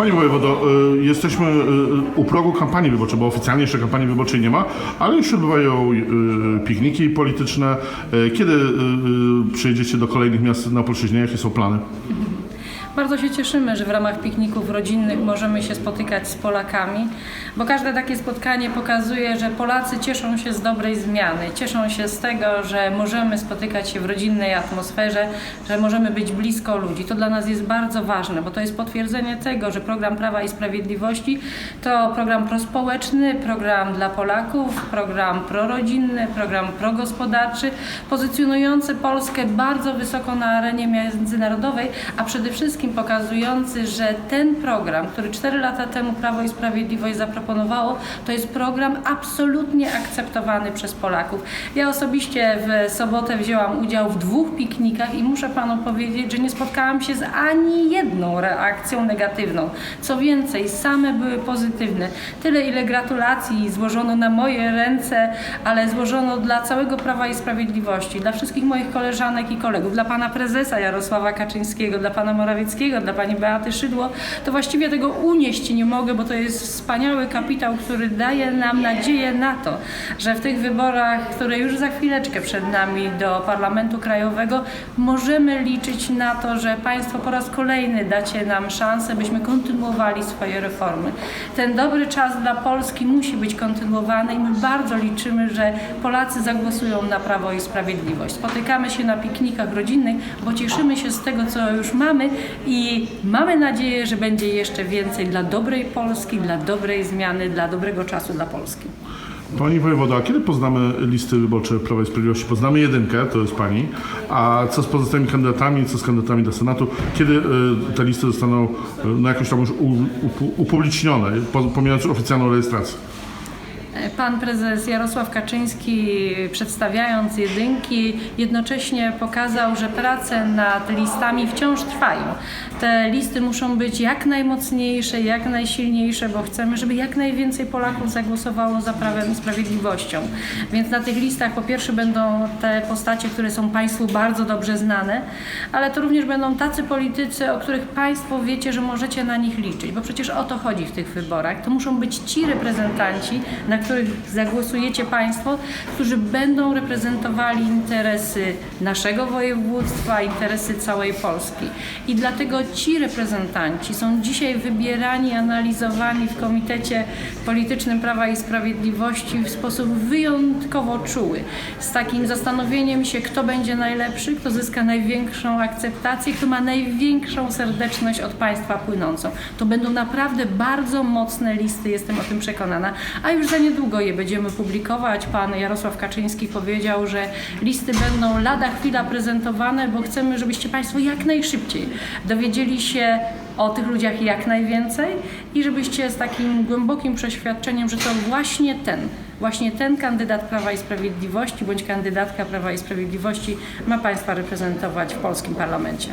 Panie wojewodo, y, jesteśmy y, u progu kampanii wyborczej, bo oficjalnie jeszcze kampanii wyborczej nie ma, ale już się odbywają y, pikniki polityczne. Y, Kiedy y, y, przyjedziecie do kolejnych miast na Polszczyźnie? Jakie są plany? Bardzo się cieszymy, że w ramach pikników rodzinnych możemy się spotykać z Polakami, bo każde takie spotkanie pokazuje, że Polacy cieszą się z dobrej zmiany, cieszą się z tego, że możemy spotykać się w rodzinnej atmosferze, że możemy być blisko ludzi. To dla nas jest bardzo ważne, bo to jest potwierdzenie tego, że program Prawa i Sprawiedliwości to program prospołeczny, program dla Polaków, program prorodzinny, program progospodarczy, pozycjonujący Polskę bardzo wysoko na arenie międzynarodowej, a przede wszystkim pokazujący, że ten program, który 4 lata temu Prawo i Sprawiedliwość zaproponowało, to jest program absolutnie akceptowany przez Polaków. Ja osobiście w sobotę wzięłam udział w dwóch piknikach i muszę Panu powiedzieć, że nie spotkałam się z ani jedną reakcją negatywną. Co więcej, same były pozytywne. Tyle, ile gratulacji złożono na moje ręce, ale złożono dla całego Prawa i Sprawiedliwości, dla wszystkich moich koleżanek i kolegów, dla Pana Prezesa Jarosława Kaczyńskiego, dla Pana Morawieckiego, dla Pani Beaty Szydło, to właściwie tego unieść nie mogę, bo to jest wspaniały kapitał, który daje nam nadzieję na to, że w tych wyborach, które już za chwileczkę przed nami do Parlamentu Krajowego, możemy liczyć na to, że Państwo po raz kolejny dacie nam szansę, byśmy kontynuowali swoje reformy. Ten dobry czas dla Polski musi być kontynuowany i my bardzo liczymy, że Polacy zagłosują na Prawo i Sprawiedliwość. Spotykamy się na piknikach rodzinnych, bo cieszymy się z tego, co już mamy i mamy nadzieję, że będzie jeszcze więcej dla dobrej Polski, dla dobrej zmiany, dla dobrego czasu dla Polski. Pani wojewodo, a kiedy poznamy listy wyborcze Prawa i Sprawiedliwości? Poznamy jedynkę, to jest Pani, a co z pozostałymi kandydatami, co z kandydatami do Senatu? Kiedy y, te listy zostaną y, no, jakoś tam już upublicznione, po- pomijając oficjalną rejestrację? Pan prezes Jarosław Kaczyński, przedstawiając jedynki, jednocześnie pokazał, że prace nad listami wciąż trwają. Te listy muszą być jak najmocniejsze, jak najsilniejsze, bo chcemy, żeby jak najwięcej Polaków zagłosowało za Prawem i Sprawiedliwością. Więc na tych listach po pierwsze będą te postacie, które są Państwu bardzo dobrze znane, ale to również będą tacy politycy, o których Państwo wiecie, że możecie na nich liczyć, bo przecież o to chodzi w tych wyborach. To muszą być ci reprezentanci, na których zagłosujecie Państwo, którzy będą reprezentowali interesy naszego województwa, interesy całej Polski. I dlatego ci reprezentanci są dzisiaj wybierani, analizowani w Komitecie Politycznym Prawa i Sprawiedliwości w sposób wyjątkowo czuły. Z takim zastanowieniem się, kto będzie najlepszy, kto zyska największą akceptację, kto ma największą serdeczność od państwa płynącą. To będą naprawdę bardzo mocne listy, jestem o tym przekonana. A już za niedługo je będziemy publikować. Pan Jarosław Kaczyński powiedział, że listy będą lada chwila prezentowane, bo chcemy, żebyście Państwo jak najszybciej dowiedzieli się o tych ludziach jak najwięcej i żebyście z takim głębokim przeświadczeniem, że to właśnie ten, właśnie ten kandydat Prawa i Sprawiedliwości bądź kandydatka Prawa i Sprawiedliwości ma Państwa reprezentować w polskim parlamencie.